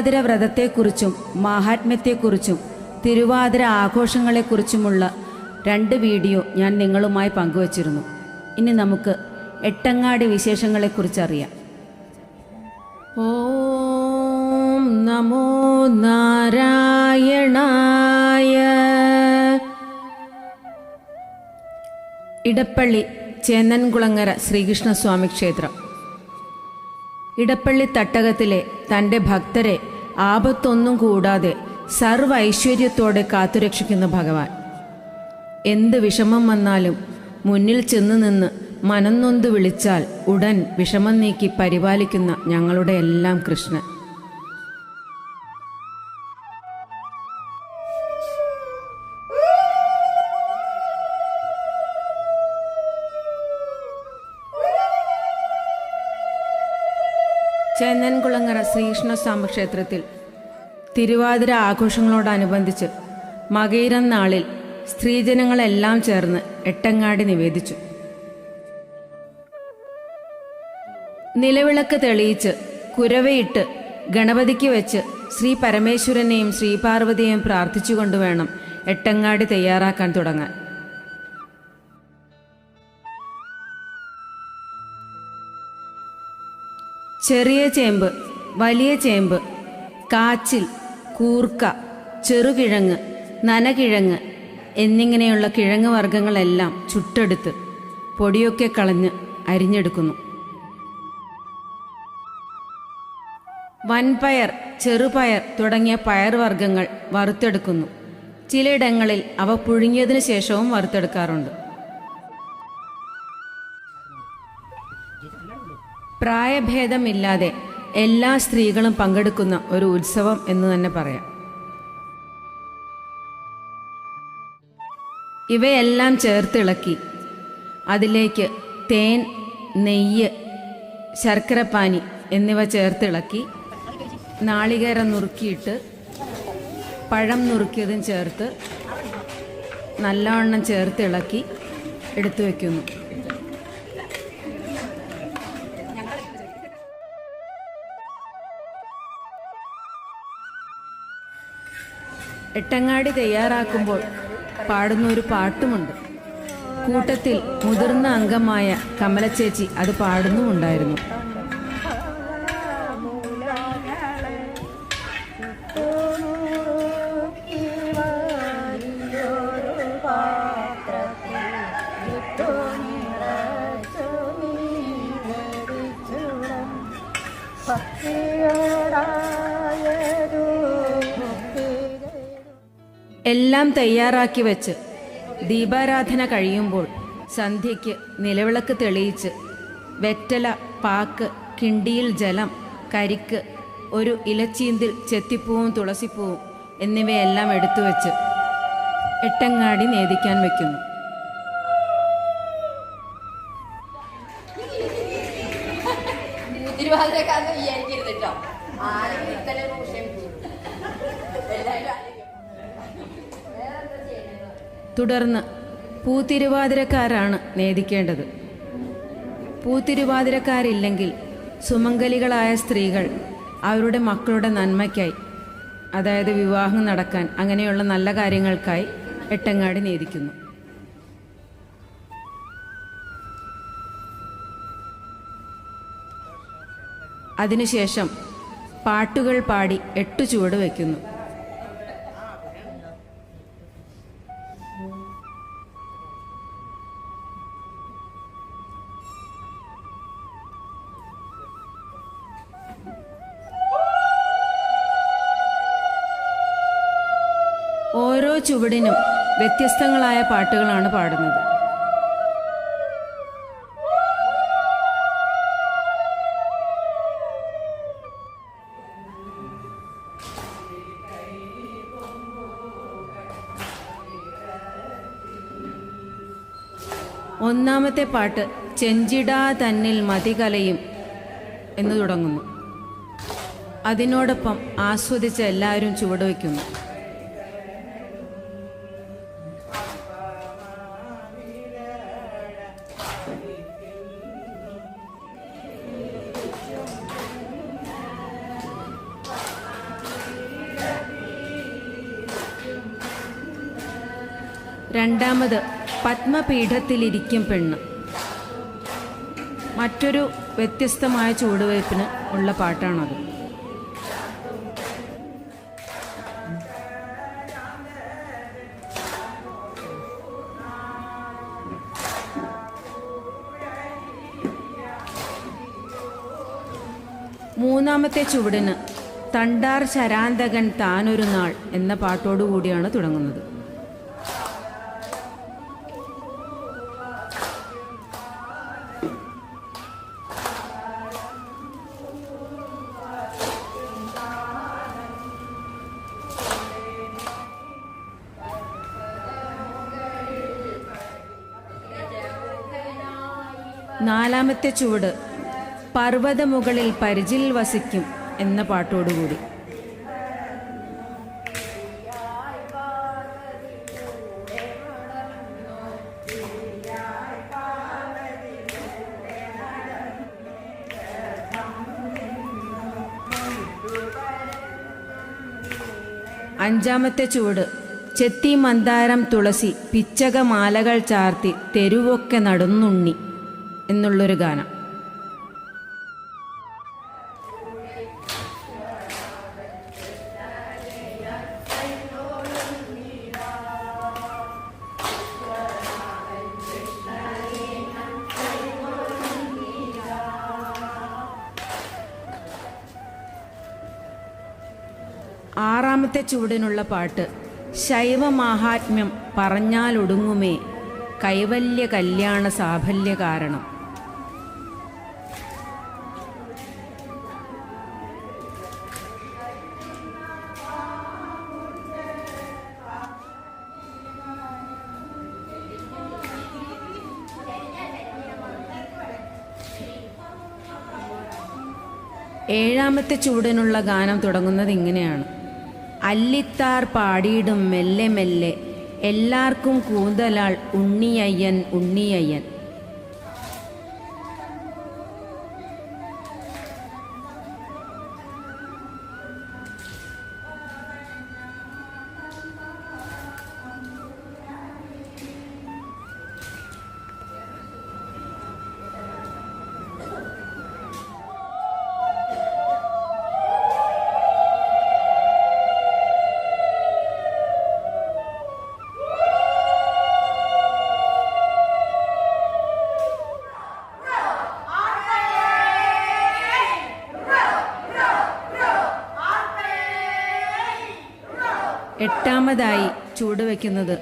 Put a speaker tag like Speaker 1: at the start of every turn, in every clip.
Speaker 1: തിരുവാതിര വ്രതത്തെക്കുറിച്ചും മാഹാത്മ്യത്തെക്കുറിച്ചും തിരുവാതിര ആഘോഷങ്ങളെക്കുറിച്ചുമുള്ള രണ്ട് വീഡിയോ ഞാൻ നിങ്ങളുമായി പങ്കുവച്ചിരുന്നു. ഇനി നമുക്ക് എട്ടങ്ങാടി വിശേഷങ്ങളെക്കുറിച്ചറിയാം. ഓം നമോ നാരായണായ. ഇടപ്പള്ളി ചേന്നൻകുളങ്ങര ശ്രീകൃഷ്ണസ്വാമി ക്ഷേത്രം. ഇടപ്പള്ളി തട്ടകത്തിലെ തന്റെ ഭക്തരെ ആപത്തൊന്നും കൂടാതെ സർവ ഐശ്വര്യത്തോടെ കാത്തുരക്ഷിക്കുന്ന ഭഗവാൻ. എന്ത് വിഷമം വന്നാലും മുന്നിൽ ചെന്ന് നിന്ന് മനംനൊന്ത് വിളിച്ചാൽ ഉടൻ വിഷമം നീക്കി പരിപാലിക്കുന്ന ഞങ്ങളുടെ എല്ലാം കൃഷ്ണൻ. ചേന്നൻകുളങ്ങര ശ്രീകൃഷ്ണസ്വാമി ക്ഷേത്രത്തിൽ തിരുവാതിര ആഘോഷങ്ങളോടനുബന്ധിച്ച് മകയിരം നാളിൽ സ്ത്രീജനങ്ങളെല്ലാം ചേർന്ന് എട്ടങ്ങാടി നിവേദിച്ചു. നിലവിളക്ക് തെളിയിച്ച് കുരവയിട്ട് ഗണപതിക്ക് വെച്ച് ശ്രീ പരമേശ്വരനെയും ശ്രീ പാർവതിയെയും പ്രാർത്ഥിച്ചുകൊണ്ട് വേണം എട്ടങ്ങാടി തയ്യാറാക്കാൻ തുടങ്ങാൻ. ചെറിയ ചേമ്പ് വലിയ ചേമ്പ് കാച്ചിൽ കൂർക്ക ചെറുകിഴങ്ങ് നനകിഴങ്ങ് എന്നിങ്ങനെയുള്ള കിഴങ്ങ് വർഗങ്ങളെല്ലാം ചുട്ടെടുത്ത് പൊടിയൊക്കെ കളഞ്ഞ് അരിഞ്ഞെടുക്കുന്നു. വൻപയർ ചെറുപയർ തുടങ്ങിയ പയർവർഗങ്ങൾ വറുത്തെടുക്കുന്നു. ചിലയിടങ്ങളിൽ അവ പുഴുങ്ങിയതിനു ശേഷവും വറുത്തെടുക്കാറുണ്ട്. പ്രായഭേദമില്ലാതെ എല്ലാ സ്ത്രീകളും പങ്കെടുക്കുന്ന ഒരു ഉത്സവം എന്ന് തന്നെ പറയാം. ഇവയെല്ലാം ചേർത്തിളക്കി അതിലേക്ക് തേൻ നെയ്യ് ശർക്കരപ്പാനി എന്നിവ ചേർത്തിളക്കി നാളികേരം നുറുക്കിയിട്ട് പഴം നുറുക്കിയതും ചേർത്ത് നല്ലവണ്ണം ചേർത്തിളക്കി എടുത്തു വയ്ക്കുന്നു എട്ടങ്ങാടി തയ്യാറാക്കുമ്പോൾ പാടുന്ന ഒരു പാട്ടുമുണ്ട്. കൂട്ടത്തിൽ മുതിർന്ന അംഗമായ കമലച്ചേച്ചി അത് പാടുന്നുമുണ്ടായിരുന്നു. എല്ലാം തയ്യാറാക്കി വെച്ച് ദീപാരാധന കഴിയുമ്പോൾ സന്ധ്യയ്ക്ക് നിലവിളക്ക് തെളിയിച്ച് വെറ്റല പാക്ക് കിണ്ടിയിൽ ജലം കരിക്ക് ഒരു ഇലച്ചീന്തിൽ ചെത്തിപ്പൂവും തുളസിപ്പൂവും എന്നിവയെല്ലാം എടുത്തു വെച്ച് എട്ടങ്ങാടി നേദിക്കാൻ വെക്കുന്നു.
Speaker 2: തിരുവാതിരക്കാരനെ
Speaker 1: തുടർന്ന് പൂത്തിരുവാതിരക്കാരാണ് നേദിക്കേണ്ടത്. പൂത്തിരുവാതിരക്കാരില്ലെങ്കിൽ സുമംഗലികളായ സ്ത്രീകൾ അവരുടെ മക്കളുടെ നന്മയ്ക്കായി അതായത് വിവാഹം നടക്കാൻ അങ്ങനെയുള്ള നല്ല കാര്യങ്ങൾക്കായി എട്ടങ്ങാടി നേദിക്കുന്നു. അതിനുശേഷം പാട്ടുകൾ പാടി എട്ടു ചുവട് വയ്ക്കുന്നു. ഓരോ ചുവടിനും വ്യത്യസ്തങ്ങളായ പാട്ടുകളാണ് പാടുന്നത്. ഒന്നാമത്തെ പാട്ട് ചെഞ്ചിടാ തന്നിൽ മതികലയും എന്ന് തുടങ്ങുന്നു. അതിനോടൊപ്പം ആസ്വദിച്ച് എല്ലാവരും ചുവടുവയ്ക്കുന്നു രണ്ടാമത് പത്മപീഠത്തിലിരിക്കും പെണ്ണ്. മറ്റൊരു വ്യത്യസ്തമായ ചുവടുവയ്പ്പിന് ഉള്ള പാട്ടാണത്. മൂന്നാമത്തെ ചുവടിന് തണ്ടാർ ശരാന്തകൻ താനൊരു നാൾ എന്ന പാട്ടോടുകൂടിയാണ് തുടങ്ങുന്നത്. നാലാമത്തെ ചുവട് പർവതമുകളിൽ പരിചിൽ വസിക്കും എന്ന പാട്ടോടുകൂടി. അഞ്ചാമത്തെ ചുവട്. ചെത്തി മന്ദാരം തുളസി പിച്ചക മാലകൾ ചാർത്തി തെരുവൊക്കെ നടന്നുണ്ണി. എന്നുള്ളൊരു ഗാനം. ആറാമത്തെ ചുവടിനുള്ള പാട്ട്. ശൈവ മാഹാത്മ്യം പറഞ്ഞാലൊടുങ്ങുമേ. കൈവല്യ കല്യാണ സാഫല്യ കാരണം. ഏഴാമത്തെ ചൂടിനുള്ള ഗാനം തുടങ്ങുന്നത് ഇങ്ങനെയാണ്. അല്ലിത്താർ പാടിയിടും മെല്ലെ മെല്ലെ. എല്ലാവർക്കും കൂന്തലാൾ ഉണ്ണിയയ്യൻ ഉണ്ണിയയ്യൻ. എട്ടാമതായി ചൂടുവെക്കുന്നത്.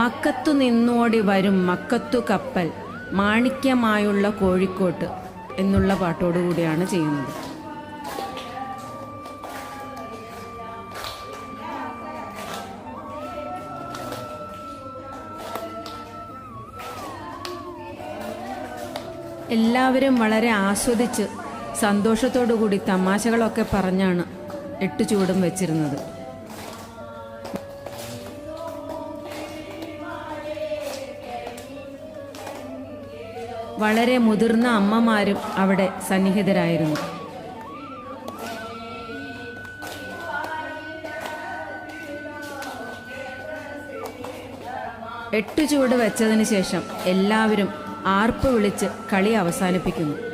Speaker 1: മക്കത്തു നിന്നോടി വരും മക്കത്തു കപ്പൽ മാണിക്യമായുള്ള കോഴിക്കോട്ട് എന്നുള്ള പാട്ടോടുകൂടിയാണ് ചെയ്യുന്നത്. എല്ലാവരും വളരെ ആസ്വദിച്ച് സന്തോഷത്തോടു കൂടി തമാശകളൊക്കെ പറഞ്ഞാണ് എട്ട് ചൂടും വെച്ചിരുന്നത്. വളരെ മുതിർന്ന അമ്മമാരും അവിടെ സന്നിഹിതരായിരുന്നു. എട്ട് ചൂട് വെച്ചതിന് ശേഷം എല്ലാവരും ആർപ്പ് വിളിച്ച് കളി അവസാനിപ്പിക്കുന്നു.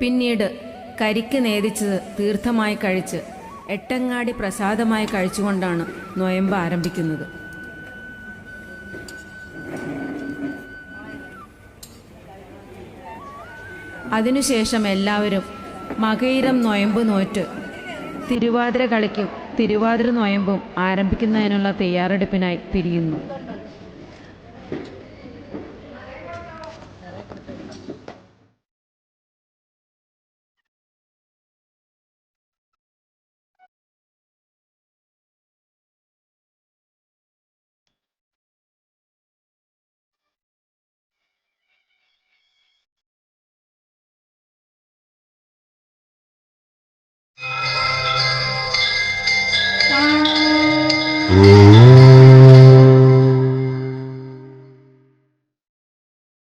Speaker 1: പിന്നീട് കരിക്ക് നേദിച്ചത് തീർത്ഥമായി കഴിച്ച് എട്ടങ്ങാടി പ്രസാദമായി കഴിച്ചുകൊണ്ടാണ് നൊയമ്പ് ആരംഭിക്കുന്നത്. അതിനുശേഷം എല്ലാവരും മകയിരം നൊയമ്പ് നോറ്റ് തിരുവാതിര കളിക്കും തിരുവാതിര നൊയമ്പും ആരംഭിക്കുന്നതിനുള്ള തയ്യാറെടുപ്പിനായി തിരിയുന്നു.